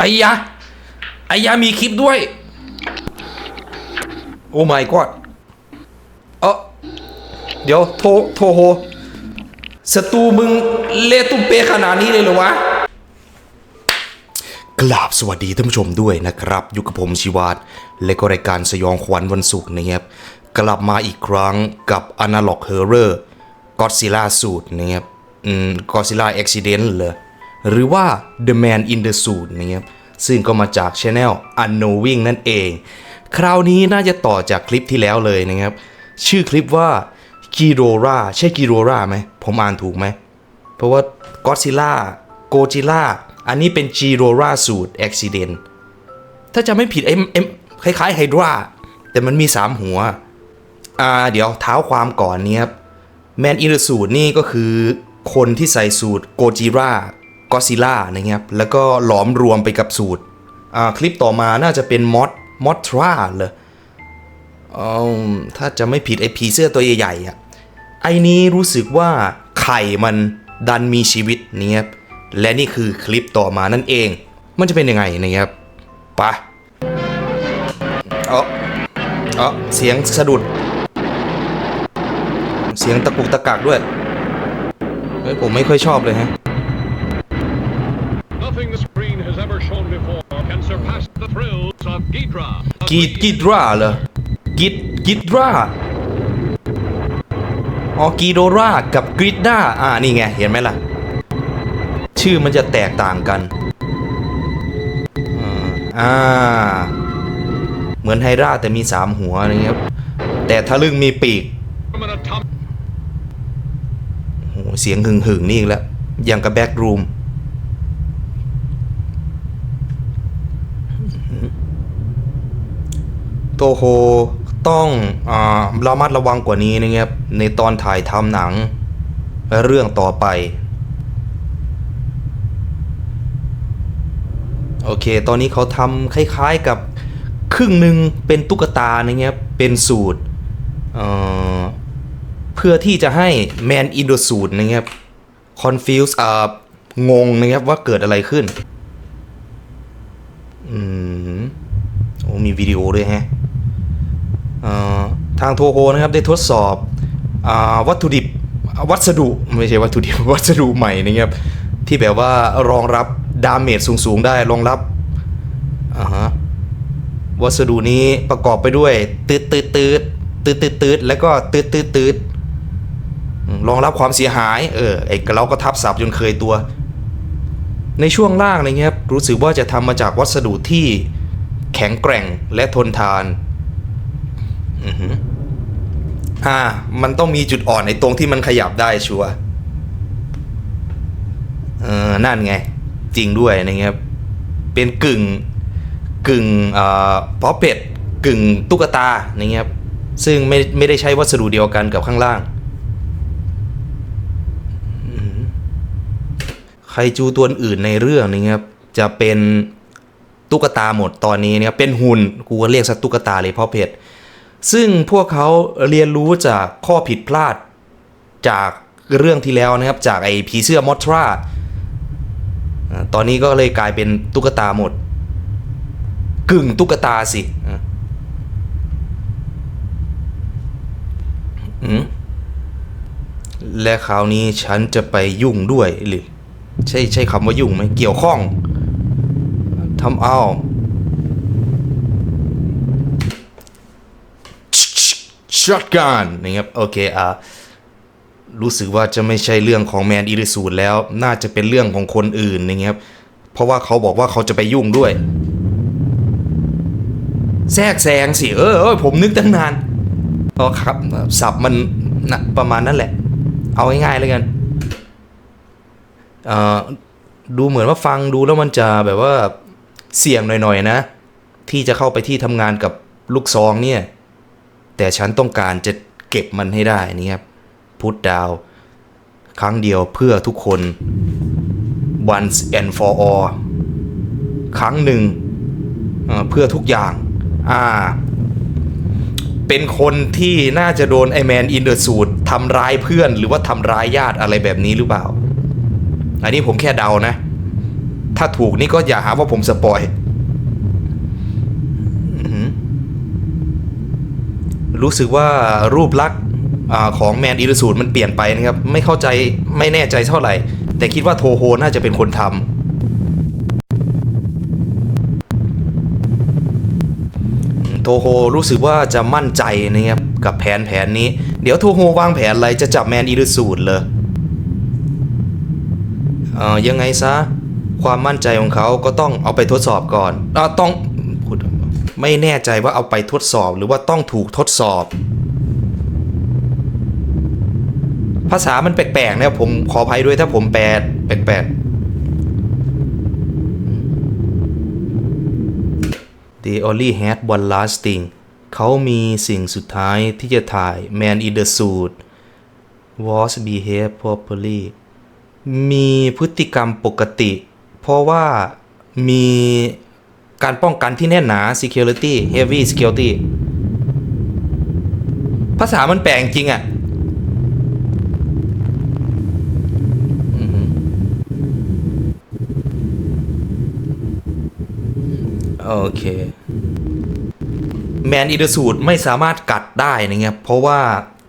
ไอ้ยะไอ้ยะมีคลิปด้วย โอ้ my god เออเดี๋ยวโทโทโฮศัตรูมึงเละตุ้มเปขนาดนี้เลยเหรอวะกราบสวัสดีท่านผู้ชมด้วยนะครับอยู่กับผมชิวาตและก็รายการสยองขวัญวันศุกร์นะครับกลับมาอีกครั้งกับ Analog Horror Godzilla สูตรนะครับอืม Godzilla Accident เลย หรือว่า The Man in the Suit นะครับซึ่งก็มาจาก Channel Unknowing นั่นเอง คราวนี้น่าจะต่อจากคลิปที่แล้วเลยนะครับ ชื่อคลิปว่า g i r o r a ใช่ g i r o r a ไหม ผมอ่านถูกไหม เพราะว่า Godzilla Godzilla อันนี้เป็น g i r o r a Suit Accident ถ้าจะไม่ผิดเอ็มเอ็มคล้ายๆไฮดราแต่มันมี 3 หัว อ่า เดี๋ยวเท้าความก่อนเนี้ยแมนอินสูตนี่ก็คือคนที่ใส่สูตรโกจิรา กอซิล่านะครับแล้วก็หลอมรวมไปกับสูตรอ่าคลิปต่อมาน่าจะเป็นมอสมอสทราเลยอืมถ้าจะไม่ผิดไอผีเสื้อตัวใหญ่ๆอะไอ้นี้รู้สึกว่าไข่มันดันมีชีวิตเนี่ยและนี่คือคลิปต่อมานั่นเอง มันจะเป็นยังไงนะครับไปะเออเออเสียงสะดุด เสียงตะกุกตะกักด้วยเฮ้ยผมไม่ค่อยชอบเลยฮะ กีดกีดราเหรอกีดกีดราอ๋อกีโดรากับกริดด้าอ่านี่ไง เห็นไหมล่ะ ชื่อมันจะแตกต่างกันอ่า เหมือนไฮราแต่มีสามหัวอะไรเงี้ยแต่ทะลึ่งมีปีกโอ้โหเสียงหึ่งหึ่งนี่อีกแล้วอย่างกับแบ็กรูม โตโฮต้องอระมัดระวังกว่านี้นะครับในตอนถ่ายทำหนังและเรื่องต่อไป โอเค ตอนนี้เขาทำคล้ายๆกับครึ่งหนึ่งเป็นตุ๊กตานะครับเป็นสูตรเเพื่อที่จะให้ Man in the Suit นะครับ confuse อ่างงนะครับว่าเกิดอะไรขึ้น อืมโอ้มีวิดีโอด้วยแฮะ ทางโทโฮนะครับได้ทดสอบอวัตถุดิบวัสดุไม่ใช่วัตถุดิบวัสดุใหม่นะครับที่แบบว่ารองรับดาเมจสูงๆได้รองรับอ่าฮะวัสดุนี้ประกอบไปด้วยตืดตืดตืดตืดตืดตืดแล้วก็ตืดตืดตืดอืมรองรับความเสียหายเออไอ้เราก็ทับศัพท์จนเคยตัว ในช่วงล่างอะไรเงี้ยครับรู้สึกว่าจะทำมาจากวัสดุที่แข็งแกร่งและทนทาน อือหือ อ่า มันต้องมีจุดอ่อนในตรงที่มันขยับได้ชัวเออนั่นไง จริงด้วยนะครับ เป็นกึ่งกึ่งเอ่อป๊อเป็ดกึ่งตุ๊กตาอย่างเงี้ยครับซึ่งไม่ไม่ได้ใช้วัสดุเดียวกันกับข้างล่างอืมไคจูตัวอื่นในเรื่องนี้ครับ จะเป็นตุ๊กตาหมดตอนนี้เนี่ยเป็นหุ่น กูก็เรียกซะตุ๊กตาเลยเพราะเพชร ซึ่งพวกเขาเรียนรู้จากข้อผิดพลาดจากเรื่องที่แล้วนะครับ จากไอ้ผีเสื้อมอทราตอนนี้ก็เลยกลายเป็นตุ๊กตาหมด กึ่งตุ๊กตาสิอืมและคราวนี้ฉันจะไปยุ่งด้วยหรือ ใช่ใช่คำว่ายุ่งไหมเกี่ยวข้องทำเอา ช็อตกันนะครับโอเคอะรู้สึกว่าจะไม่ใช่เรื่องของแมนอิริสูดแล้ว น่าจะเป็นเรื่องของคนอื่นนะครับ เพราะว่าเขาบอกว่าเขาจะไปยุ่งด้วย แทรกแซงสิ เออเออผมนึกตั้งนานอ๋อครับสับมันนะประมาณนั้นแหละ เอาง่ายๆเลยกันเออดูเหมือนว่าฟังดูแล้วมันจะแบบว่าเสี่ยงหน่อยๆนะ ที่จะเข้าไปที่ทำงานกับลูกซองเนี่ย แต่ฉันต้องการจะเก็บมันให้ได้นี่ครับพุทดาว ครั้งเดียวเพื่อทุกคน once and for all ครั้งหนึ่งเอ่อเพื่อทุกอย่าง อ่า เป็นคนที่น่าจะโดนไอแมนอินเดอร์สูตรทำร้ายเพื่อนหรือว่าทำร้ายญาติอะไรแบบนี้หรือเปล่า อันนี้ผมแค่เดานะ ถ้าถูกนี่ก็อย่าหาว่าผมสปอยอื้อหือ รู้สึกว่ารูปลักษณ์ของแมนอิรสูดมันเปลี่ยนไปนะครับ ไม่เข้าใจไม่แน่ใจเท่าไหร่ แต่คิดว่าโทโฮน่าจะเป็นคนทำโทโฮรู้สึกว่าจะมั่นใจนะครับกับแผนแผนนี้ เดี๋ยวโทโฮวางแผนอะไรจะจับแมนอีรสูดเลยยังไงซะความมั่นใจของเขาก็ต้องเอาไปทดสอบก่อนอต้อง ไม่แน่ใจว่าเอาไปทดสอบหรือว่าต้องถูกทดสอบ ภาษามันแปลกๆนะผมขออภัยด้วยถ้าผมแปลแปลกๆ They only had one last thing เขามีสิ่งสุดท้ายที่จะถ่าย Man in the suit was behave properly มีพฤติกรรมปกติ เพราะว่ามี การป้องกันที่แน่นหนา security heavy security ภาษามันแปลกจริงอะ่ะโอเค แมนอีเดสูตรไม่สามารถกัดได้นะครับเพราะว่า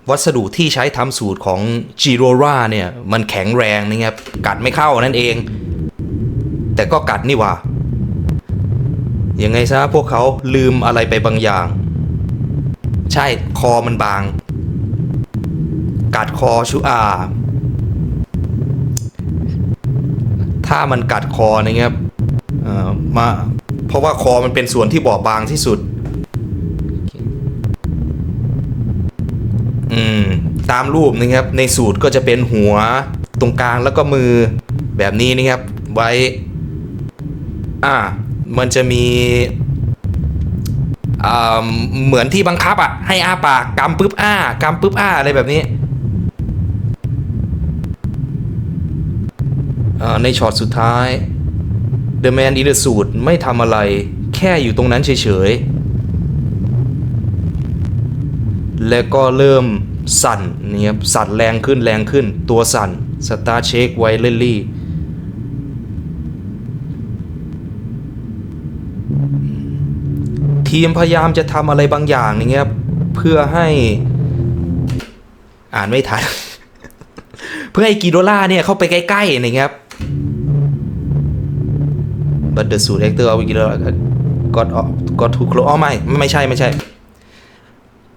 วัสดุที่ใช้ทำสูตรของจิโรราเนี่ย มันแข็งแรงนะครับ กัดไม่เข้านั่นเอง แต่ก็กัดนี่ว่า ยังไงซะพวกเขาลืมอะไรไปบางอย่าง ใช่คอมันบาง กัดคอชูอา ถ้ามันกัดคอนะครับเอ่อมาเพราะว่าคอมันเป็นส่วนที่บอบบางที่สุด อืม ตามรูปนะครับ ในสูตรก็จะเป็นหัวตรงกลางแล้วก็มือแบบนี้นะครับ ไว้ อ่า มันจะมีเหมือนที่บังคับอะ ให้อ้าปากกำปึ๊บอ้ากำปึ๊บอ้าอะไรแบบนี้ในช็อตสุดท้าย The Man in the Suit ไม่ทำอะไร แค่อยู่ตรงนั้นเฉยๆ แล้วก็เริ่มสั่นเนี่ยครับสั่นแรงขึ้นแรงขึ้นตัวสั่นสตาร์เชคไวเลลี่ ทีมพยายามจะทำอะไรบางอย่างอย่างเงี้ยครับเพื่อให้อ่านไม่ทัน เพื่อให้กีโดล่าเนี่ยเข้าไปใกล้ๆนะครับ but the suit actor of Gila got got too close อ๋อไม่ไม่ใช่ไม่ใช่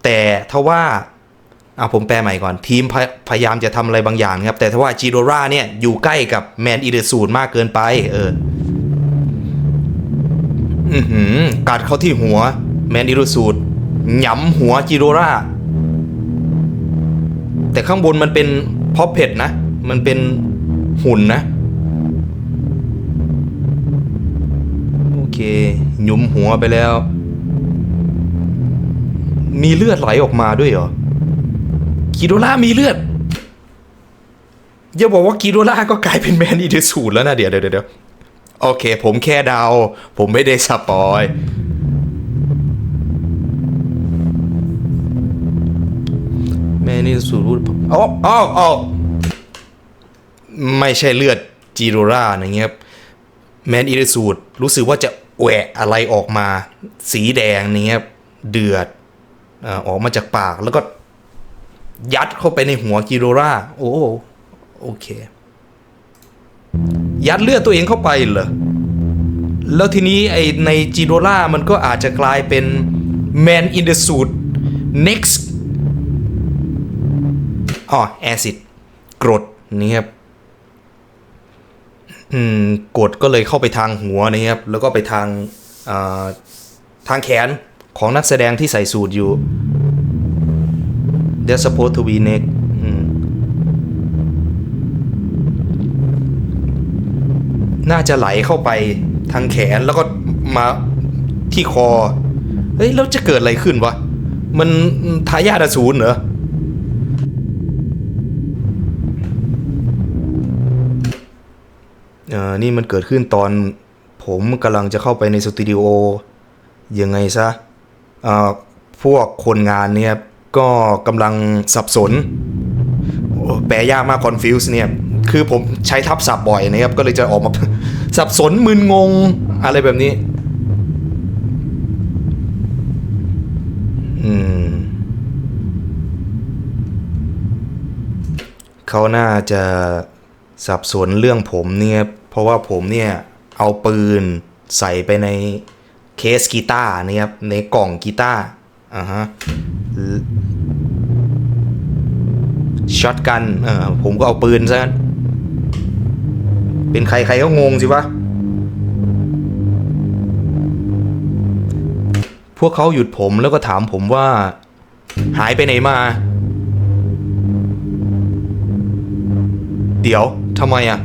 แต่ทว่าอะผมแปลใหม่ก่อน ทีมพยพยายามจะทำอะไรบางอย่างนะครับ แต่ทว่าจิโดราเนี่ย อยู่ใกล้กับแมนอีเดสูดมากเกินไป เออ อือหือกัดเข้าที่หัว แมนอีเดสูดหยำหัวจิโดราแต่ข้างบนมันเป็นพอเพดนะ มันเป็นหุ่นนะ โอเค หยุมหัวไปแล้ว มีเลือดไหลออกมาด้วยเหรอกีโดล่ามีเลือดอย่าบอกว่ากีโดล่าก็กลายเป็นแมนอีเดสูดแล้วนะ เดี๋ยวเดี๋ยวเดี๋ยว โอเค ผมแค่เดา ผมไม่ได้สปอยแม่นอีเดสูดพูดอ๋ออ๋ออ๋อไม่ใช่เลือดจีโรราอย่างเงี้ยครับ แมนอีเดสูดรู้สึกว่าจะแหวะอะไรออกมา สีแดงนี่ครับเดือดอออกมาจากปากแล้วก็ยัดเข้าไปในหัวกิโรราโอ้โอเค ยัดเลือดตัวเองเข้าไปเหรอ แล้วทีนี้ไอในจิโรล่ามันก็อาจจะกลายเป็น Man in the Suit next อ๋อแอซิดกรดนี่ครับอืมกดก็เลยเข้าไปทางหัวนะครับ แล้วก็ไปทางาทางแขนของนักแสดงที่ใส่สูทอยู่ They're supposed to be neck อืม น่าจะไหลเข้าไปทางแขนแล้วก็มาที่คอ เฮ้ยแล้วจะเกิดอะไรขึ้นวะ มันทายาทอสูรเหรอ เออนี่มันเกิดขึ้นตอนผมกำลังจะเข้าไปในสตูดิโอ ยังไงซะเอ่อพวกคนงานเนี่ยก็กำลังสับสน แปลยากมาก confuse เนี่ย คือผมใช้ทับศัพท์บ่อยนะครับ ก็เลยจะออกมา สับสนมึนงงอะไรแบบนี้ อืม เขาน่าจะสับสนเรื่องผมเนี่ย เพราะว่าผมเนี่ย เอาปืนใส่ไปในเคสกีตาร์เนี่ยครับ ในกล่องกีตาร์อ่าฮะช็อตกันเออผมก็เอาปืนซะ เป็นใครใครก็งงสิวะ พวกเขาหยุดผมแล้วก็ถามผมว่า หายไปไหนมา เดี๋ยวทำไมอะ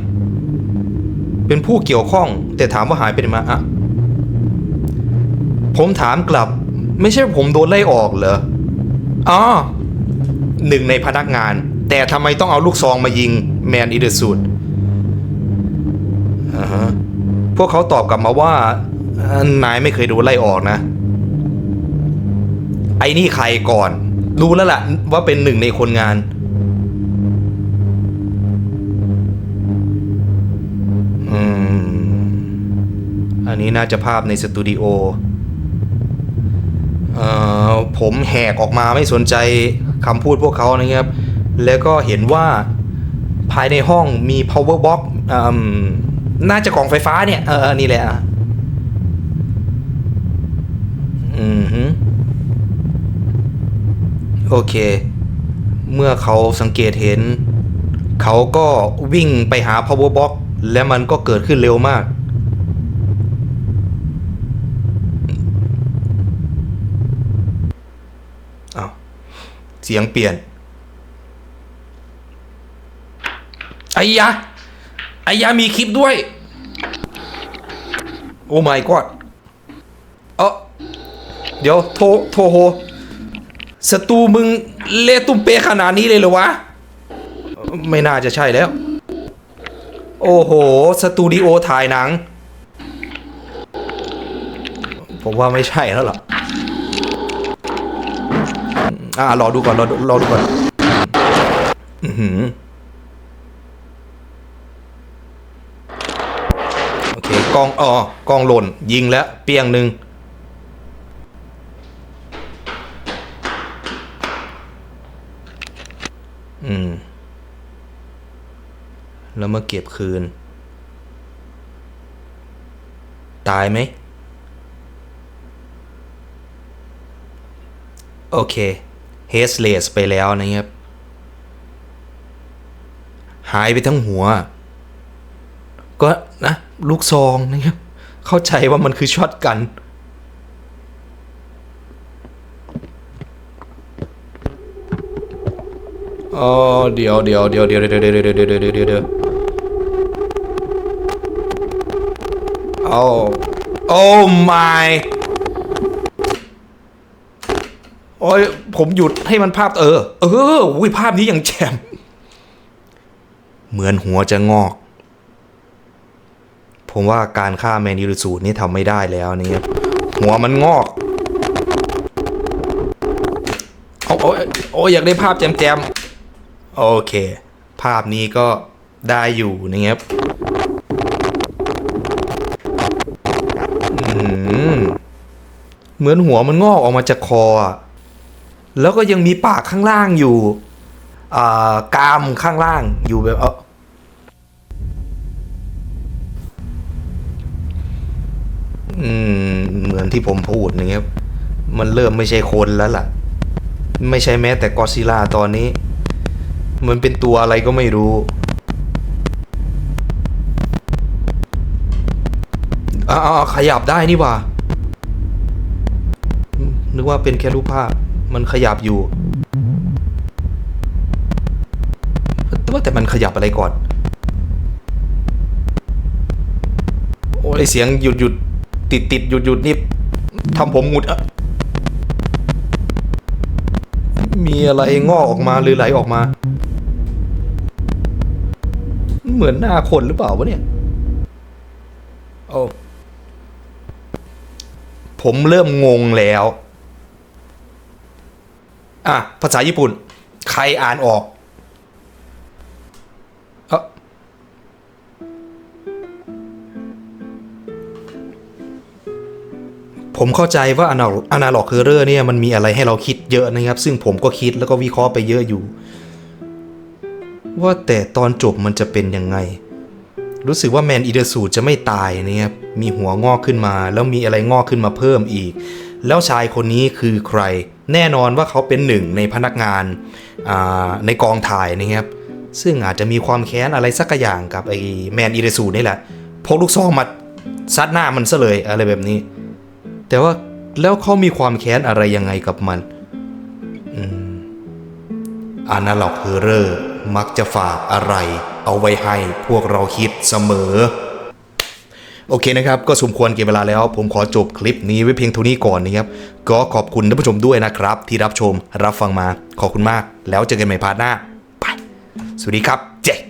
เป็นผู้เกี่ยวข้อง แต่ถามว่าหายไปไหนมาอะผมถามกลับ ไม่ใช่ผมโดนไล่ออกเหรออ๋อหนึ่งในพนักงาน แต่ทำไมต้องเอาลูกซองมายิงแมนอีเดอร์สูดอ่าฮะพ วกเขาตอบกลับมาว่านายไม่เคยโดนไล่ออกนะ ไอ้นี่ใครก่อน รู้แล้วล่ะ ว่าเป็นหนึ่งในคนงาน อืม อันนี้น่าจะภาพในสตูดิโอเอ่อผมแหกออกมาไม่สนใจคำพูดพวกเขานะครับ แล้วก็เห็นว่าภายในห้องมี power box อืม น่าจะกล่องไฟฟ้าเนี่ย เออนี่แหละอืมฮึโอเค เมื่อเขาสังเกตเห็น เขาก็วิ่งไปหา power box และมันก็เกิดขึ้นเร็วมาก เอ้าเสียงเปลี่ยนไอ้ยะ ไอ้ยะมีคลิปด้วย โอ้ my god เออเดี๋ยวโทโทโฮสตูมึงเละตุ้มเปะขนาดนี้เลยเหรอวะ ไม่น่าจะใช่แล้ว โอ้โห สตูดิโอถ่ายหนัง ผมว่าไม่ใช่แล้วล่ะอ่ารอดูก่อน รอรอดูก่อน อือหือ โอเค กองอ๋อกองหล่น ยิงแล้ว เปียงหนึ่งอืม แล้วมาเก็บคืน ตายไหม โอเคเฮสเลสไปแล้วนะครับ หายไปทั้งหัว ลูกซองนะครับ เข้าใจว่ามันคือช็อตกัน อ๋อเดี๋ยวเดี๋ยวเดี๋ยวเดี๋ยวเดี๋ยวเดี๋ยวเดี๋ยวเดี๋ยวเดี๋ยวเดี๋ยวอ๋อาโอ้ my โอ้ยผมหยุดให้มันภาพเออ เอออุ้ยภาพนี้ยังแจ่มเหมือนหัวจะงอก ผมว่าการฆ่าแมนยูริสูนี่ทำไม่ได้แล้วนี่ครับหัวมันงอกเอาโอ้ยโอ้ยอยากได้ภาพแจมๆ โอเค ภาพนี้ก็ได้อยู่นะครับเหมือนหัวมันงอกออกมาจากคอ แล้วก็ยังมีปากข้างล่างอยู่ อ่ากามข้างล่างอยู่แบบเออ อืม เหมือนที่ผมพูดนะครับ มันเริ่มไม่ใช่คนแล้วล่ะ ไม่ใช่แม้แต่กอซิล่าตอนนี้ มันเป็นตัวอะไรก็ไม่รู้อ่าขยับได้นี่ว่า นึกว่าเป็นแค่รูปภาพ มันขยับอยู่แต่ว่าแต่มันขยับอะไรก่อน โอ้ยเสียงหยุดหยุด ติดติดหยุดหยุดนี่ทำผมหงุดอะมีอะไรงอกออกมาหรือไหลออกมา เหมือนหน้าคนหรือเปล่าวะเนี่ยโอ้ผมเริ่มงงแล้ว อะ ภาษาญี่ปุ่น ใครอ่านออก ผมเข้าใจว่าอนาอนาล็อกเฮอร์เรอร์เนี่ยมันมีอะไรให้เราคิดเยอะนะครับ ซึ่งผมก็คิดแล้วก็วิเคราะห์ไปเยอะอยู่ ว่าแต่ตอนจบมันจะเป็นยังไง รู้สึกว่าแมนอีเดอร์สูจะไม่ตายนะครับมีหัวงอกขึ้นมา แล้วมีอะไรงอกขึ้นมาเพิ่มอีก แล้วชายคนนี้คือใคร แน่นอนว่าเขาเป็นหนึ่งในพนักงานาในกองถ่ายนะครับซึ่งอาจจะมีความแค้นอะไรสักอย่างกับไอ้แมนอีเดอร์สูนี่แหละพกลูกซองมาซัดหน้ามันซะเลยอะไรแบบนี้ แต่ว่าแล้วเขามีความแค้นอะไรยังไงกับมันอืมอนาล็อกเฮอร์เรอร์มักจะฝากอะไร เอาไว้ให้พวกเราคิดเสมอ โอเคนะครับ ก็สมควรเก็บเวลาแล้ว ผมขอจบคลิปนี้ไว้เพียงเท่านี้ก่อนนะครับ ก็ขอบคุณท่านผู้ชมด้วยนะครับ ที่รับชมรับฟังมา ขอบคุณมาก แล้วเจอกันใหม่พาร์ทหน้า ไป สวัสดีครับ เจ๊